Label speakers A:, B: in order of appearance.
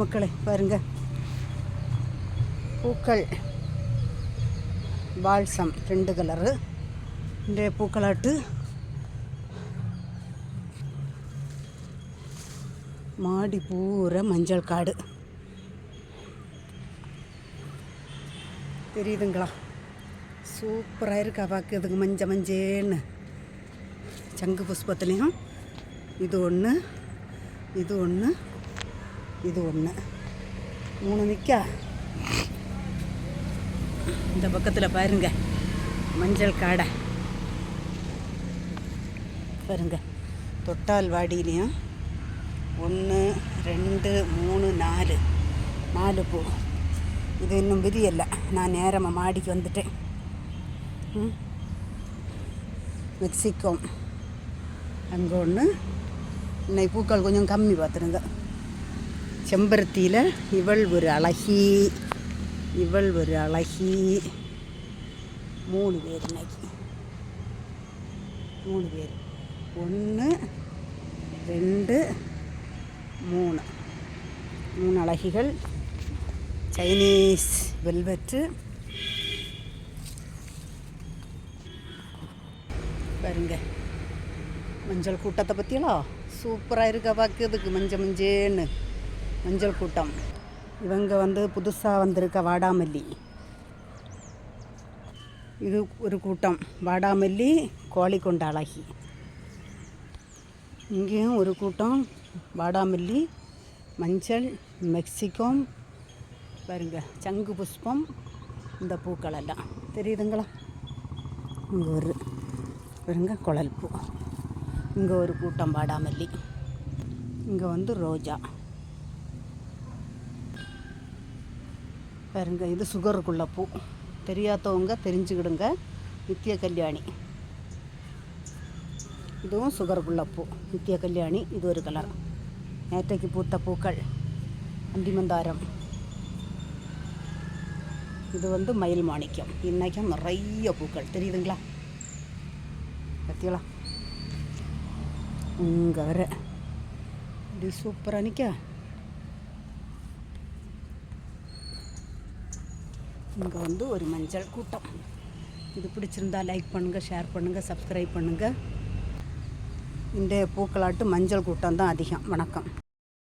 A: மக்களே பாருங்க. பூக்கள். பால்சம் ரெண்டு கலரு இன்றைய பூக்களாட்டு. மாடி பூரா மஞ்சள் காடு. தெரியுதுங்களா? சூப்பராக இருக்கா பார்க்குறதுக்கு மஞ்ச மஞ்சேன்னு. சங்கு புஷ்பத்துலேயும் இது ஒன்று இது ஒன்று இது ஒன்று மூணு நிற்கா இந்த பக்கத்தில் பாருங்க. மஞ்சள் காடை. பாருங்க. தொட்டால் வாடியிலையும் ஒன்று ரெண்டு மூணு நாலு. நாலு பூ. இது இன்னும் விரியலை. நான் நேரமாக மாடிக்கு வந்துட்டேன். ம். மெக்சிகோ. அங்கே ஒன்று இன்னைக்கு பூக்கள் கொஞ்சம் கம்மி பார்த்துருந்தேன் செம்பருத்தியில் இவள் ஒரு அழகி இவள் ஒரு அழகி. மூணு பேர் இன்னைக்கு. மூணு பேர். ஒன்று ரெண்டு மூணு. மூணு அழகிகள். Chinese velvet. பாருங்க. மஞ்சள் கூட்டத்தை பற்றியெல்லாம் சூப்பராக இருக்கா. பார்க்குறதுக்கு மஞ்சள் மஞ்சேன்னு. மஞ்சள் கூட்டம். இவங்க வந்து புதுசாக வந்திருக்க வாடாமல்லி. இது ஒரு கூட்டம். வாடாமல்லி கோழிக்கொண்ட அழகி. இங்கேயும் ஒரு கூட்டம். வாடாமல்லி மஞ்சள் மெக்சிகோம் பாருங்க சங்கு புஷ்பம் இந்த பூக்கள் எல்லாம். தெரியுதுங்களா? இங்கே ஒரு பாருங்க குழல் பூ. இங்கே ஒரு கூட்டம் வாடாமல்லி. இங்கே வந்து ரோஜா. பாருங்க இது சுகருக்குள்ள பூ. தெரியாதவங்க தெரிஞ்சுக்கிடுங்க. நித்திய கல்யாணி. இதுவும் சுகருக்குள்ள பூ. நித்திய கல்யாணி இது ஒரு கலர் நேற்றைக்கு பூத்த பூக்கள். அந்திமந்தாரம். இது வந்து மயில் மாணிக்கம். இன்றைக்கும் நிறைய பூக்கள். தெரியுதுங்களா? பார்த்தீங்களா இங்கே வர. இது சூப்பராக நிற்க இங்கே வந்து ஒரு மஞ்சள் கூட்டம். இது பிடிச்சிருந்தா லைக் பண்ணுங்கள் ஷேர் பண்ணுங்கள் சப்ஸ்கிரைப் பண்ணுங்கள் இந்த பூக்களாட்டு மஞ்சள் கூட்டம் தான் அதிகம். வணக்கம்.